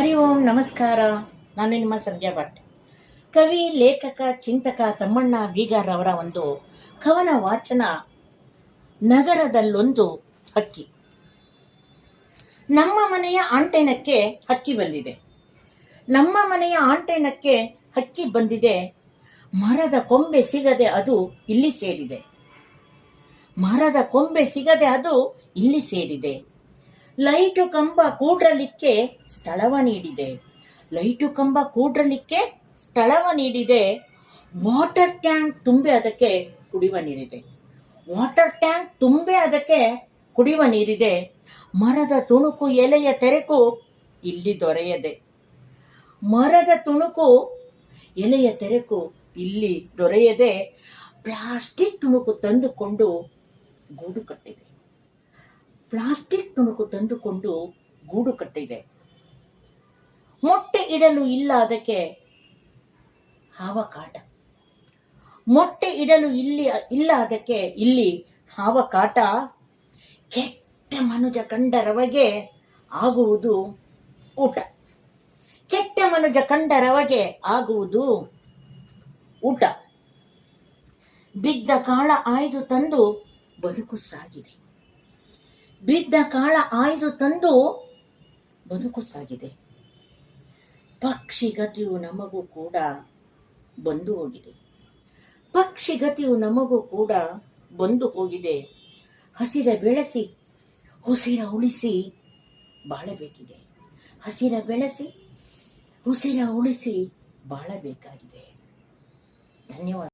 ಹರಿ ಓಂ, ನಮಸ್ಕಾರ. ನಾನು ನಿಮ್ಮ ಸರ್ಜಾ ಭಟ್. ಕವಿ, ಲೇಖಕ, ಚಿಂತಕ ತಮ್ಮಣ್ಣ ಬೀಗಾರವರ ಒಂದು ಕವನ ವಾಚನ ನಗರದಲ್ಲೊಂದು ಹಕ್ಕಿ. ನಮ್ಮ ಮನೆಯ ಆಂಟೆನಕ್ಕೆ ಹಕ್ಕಿ ಬಂದಿದೆ. ನಮ್ಮ ಮನೆಯ ಆಂಟೆನಕ್ಕೆ ಹಕ್ಕಿ ಬಂದಿದೆ. ಮರದ ಕೊಂಬೆ ಸಿಗದೆ ಅದು ಇಲ್ಲಿ ಸೇರಿದೆ. ಮರದ ಕೊಂಬೆ ಸಿಗದೆ ಅದು ಇಲ್ಲಿ ಸೇರಿದೆ. ಲೈಟು ಕಂಬ ಕೂಡ್ರಲಿಕ್ಕೆ ಸ್ಥಳವ ನೀಡಿದೆ. ಲೈಟು ಕಂಬ ಕೂಡ್ರಲಿಕ್ಕೆ ಸ್ಥಳವ ನೀಡಿದೆ. ವಾಟರ್ ಟ್ಯಾಂಕ್ ತುಂಬೆ ಅದಕ್ಕೆ ಕುಡಿಯುವ ನೀರಿದೆ. ವಾಟರ್ ಟ್ಯಾಂಕ್ ತುಂಬೆ ಅದಕ್ಕೆ ಕುಡಿಯುವ ನೀರಿದೆ. ಮರದ ತುಣುಕು ಎಲೆಯ ತೆರೆಕು ಇಲ್ಲಿ ದೊರೆಯದೆ. ಮರದ ತುಣುಕು ಎಲೆಯ ತೆರೆಕು ಇಲ್ಲಿ ದೊರೆಯದೆ. ಪ್ಲಾಸ್ಟಿಕ್ ತುಣುಕು ತಂದುಕೊಂಡು ಗೂಡು ಕಟ್ಟಿದೆ. ಪ್ಲಾಸ್ಟಿಕ್ ತುಣುಕು ತಂದುಕೊಂಡು ಗೂಡು ಕಟ್ಟಿದೆ. ಮೊಟ್ಟೆ ಇಡಲು ಇಲ್ಲ ಅದಕ್ಕೆ ಹಾವ ಕಾಟ ಮೊಟ್ಟೆ ಇಡಲು ಇಲ್ಲಿ, ಇಲ್ಲ ಅದಕ್ಕೆ ಇಲ್ಲಿ ಹಾವ ಕಾಟ ಕೆಟ್ಟ ಮನುಜ ಕಂಡರವಗೆ ಆಗುವುದು ಊಟ. ಕೆಟ್ಟ ಮನುಜ ಕಂಡರವಗೆ ಆಗುವುದು ಊಟ. ಬಿದ್ದ ಕಾಳ ಆಯ್ದು ತಂದು ಬದುಕು ಸಾಗಿದೆ. ಬಿದ್ದ ಕಾಳ ಆಯ್ದು ತಂದು ಬದುಕು ಸಾಗಿದೆ. ಪಕ್ಷಿಗತಿಯು ನಮಗೂ ಕೂಡ ಬಂದು ಹೋಗಿದೆ. ಪಕ್ಷಿಗತಿಯು ನಮಗೂ ಕೂಡ ಬಂದು ಹೋಗಿದೆ. ಹಸಿರ ಬೆಳೆಸಿ, ಉಸಿರ ಉಳಿಸಿ ಬಾಳಬೇಕಿದೆ. ಹಸಿರ ಬೆಳೆಸಿ, ಉಸಿರ ಉಳಿಸಿ ಬಾಳಬೇಕಾಗಿದೆ. ಧನ್ಯವಾದ.